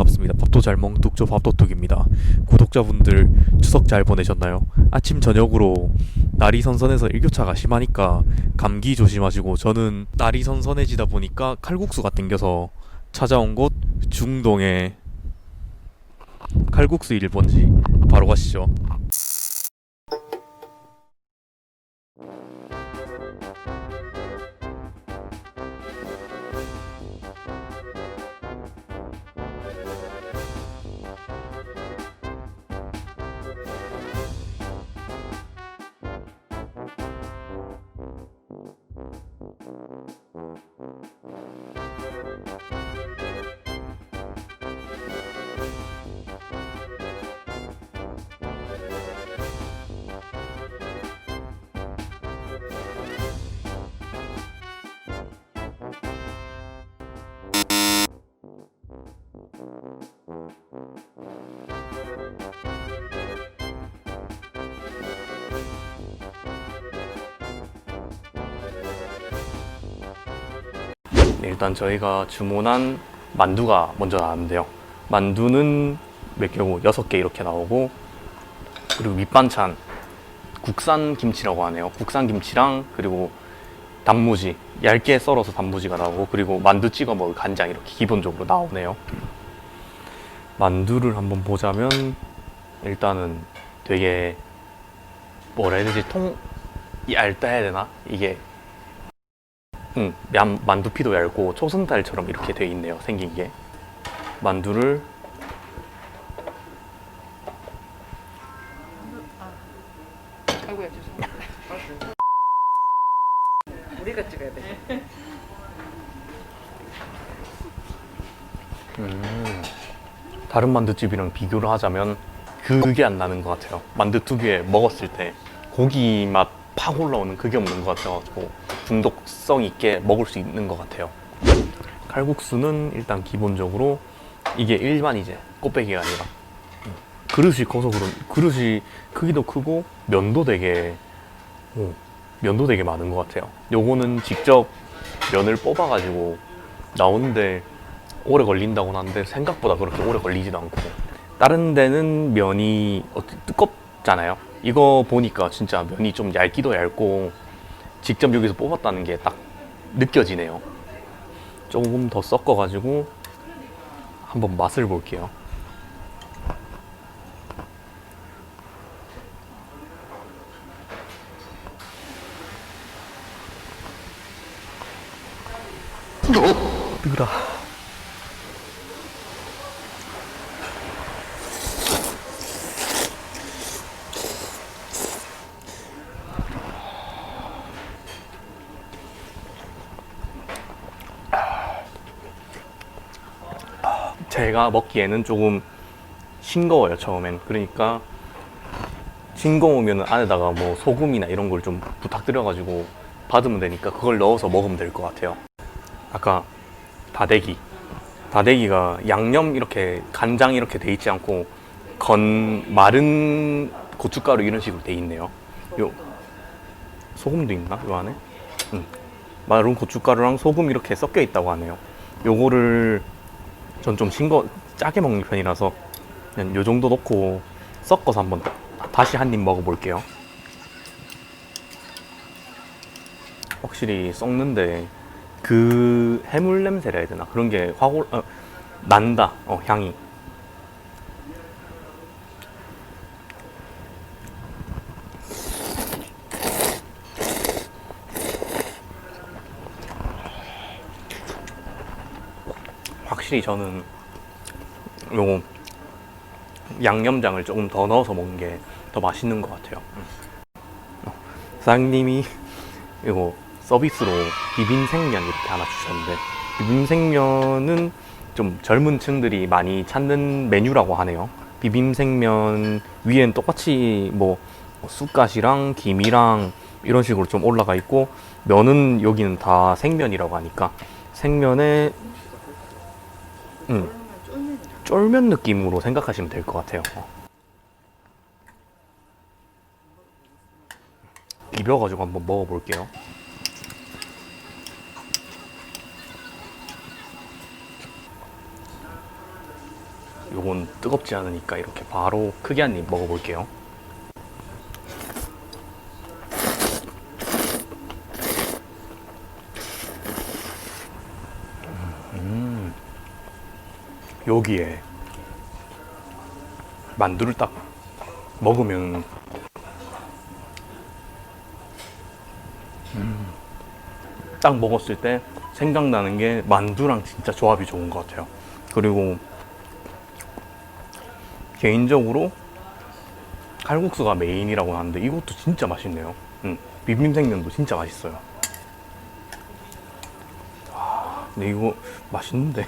반갑습니다. 밥도 잘 독조 밥도둑입니다. 구독자분들 추석 잘 보내셨나요? 아침 저녁으로 날이 선선해서 일교차가 심하니까 감기 조심하시고 저는 날이 선선해지다 보니까 칼국수가 땡겨서 찾아온 곳 중동의 칼국수 1번지 바로 가시죠. Thank. 네, 일단 저희가 주문한 만두가 먼저 나왔는데요. 만두는 몇 개고 여섯 개 이렇게 나오고 그리고 밑반찬 국산 김치라고 하네요. 국산 김치랑 그리고 단무지 얇게 썰어서 단무지가 나오고 그리고 만두 찍어 먹을 간장 이렇게 기본적으로 나오네요. 만두를 한번 보자면 일단은 되게 뭐라 해야 되지 통 얇다 해야 되나 이게 응, 양, 만두피도 얇고 초승달처럼 이렇게 돼 있네요. 생긴 게. 만두를 아이고야 죄송합니다. 우리가 찍어야 돼. 음, 다른 만두집이랑 비교를 하자면 그게 안 나는 것 같아요. 만두 특유의 먹었을 때 고기 맛 팍 올라오는 그게 없는 것 같아가지고 중독성 있게 먹을 수 있는 것 같아요. 칼국수는 일단 기본적으로 이게 일반 이제 꽃배기가 아니라 음, 그릇이 커서 그런 그릇이 크기도 크고 면도 되게 어, 면도 되게 많은 것 같아요. 요거는 직접 면을 뽑아가지고 나오는데 오래 걸린다고 하는데 생각보다 그렇게 오래 걸리지도 않고 다른 데는 면이 어, 두껍잖아요. 이거 보니까 진짜 면이 좀 얇기도 얇고 직접 여기서 뽑았다는 게 딱 느껴지네요. 조금 더 섞어가지고 한번 맛을 볼게요. 뜨거라. 제가 먹기에는 조금 싱거워요 처음엔. 그러니까 싱거우면 안에다가 뭐 소금이나 이런 걸 좀 부탁드려가지고 받으면 되니까 그걸 넣어서 먹으면 될 것 같아요. 아까 다대기. 다대기가 양념 이렇게 간장 이렇게 돼 있지 않고 건 마른 고춧가루 이런 식으로 돼 있네요. 요 소금도 있나? 요 안에? 응. 마른 고춧가루랑 소금 이렇게 섞여 있다고 하네요. 요거를 전좀 싱거 짜게 먹는 편이라서 그냥 요 정도 넣고 섞어서 한번 다시 한 입 먹어볼게요. 확실히 썩는데 그 해물 냄새라 해야 되나 그런 게 확 올, 어, 난다 어, 향이 확실히 저는 요거 양념장을 조금 더 넣어서 먹는 게 더 맛있는 것 같아요. 사장님이 이거 서비스로 비빔생면 이렇게 하나 주셨는데 비빔생면은 좀 젊은 층들이 많이 찾는 메뉴라고 하네요. 비빔생면 위엔 똑같이 뭐 쑥갓이랑 김이랑 이런 식으로 좀 올라가 있고 면은 여기는 다 생면이라고 하니까 생면에 음, 쫄면 느낌으로 생각하시면 될 것 같아요. 어. 비벼가지고 한번 먹어볼게요. 요건 뜨겁지 않으니까 이렇게 바로 크게 한 입 먹어볼게요. 여기에 만두를 딱 먹으면 음, 딱 먹었을 때 생각나는 게 만두랑 진짜 조합이 좋은 것 같아요. 그리고 개인적으로 칼국수가 메인이라고 하는데 이것도 진짜 맛있네요. 음, 비빔생면도 진짜 맛있어요. 와, 근데 이거 맛있는데.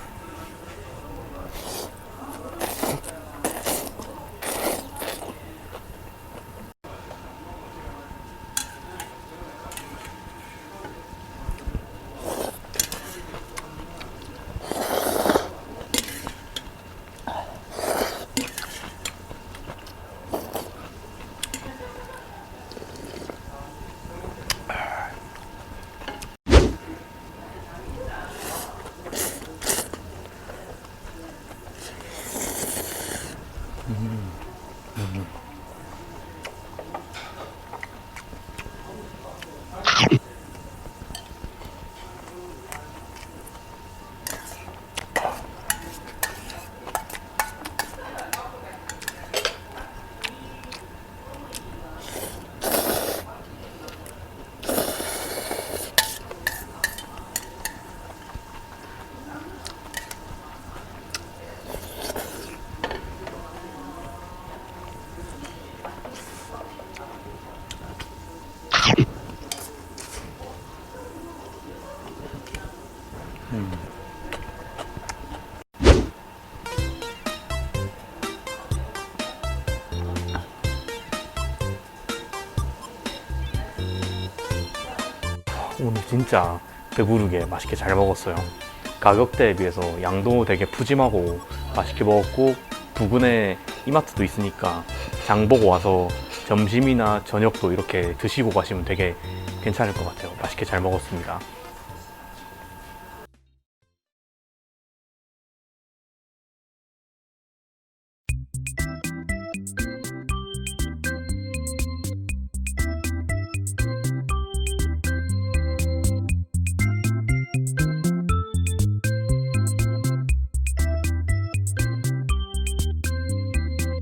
오늘 진짜 배부르게 맛있게 잘 먹었어요. 가격대에 비해서 양도 되게 푸짐하고 맛있게 먹었고 부근에 이마트도 있으니까 장 보고 와서 점심이나 저녁도 이렇게 드시고 가시면 되게 괜찮을 것 같아요. 맛있게 잘 먹었습니다.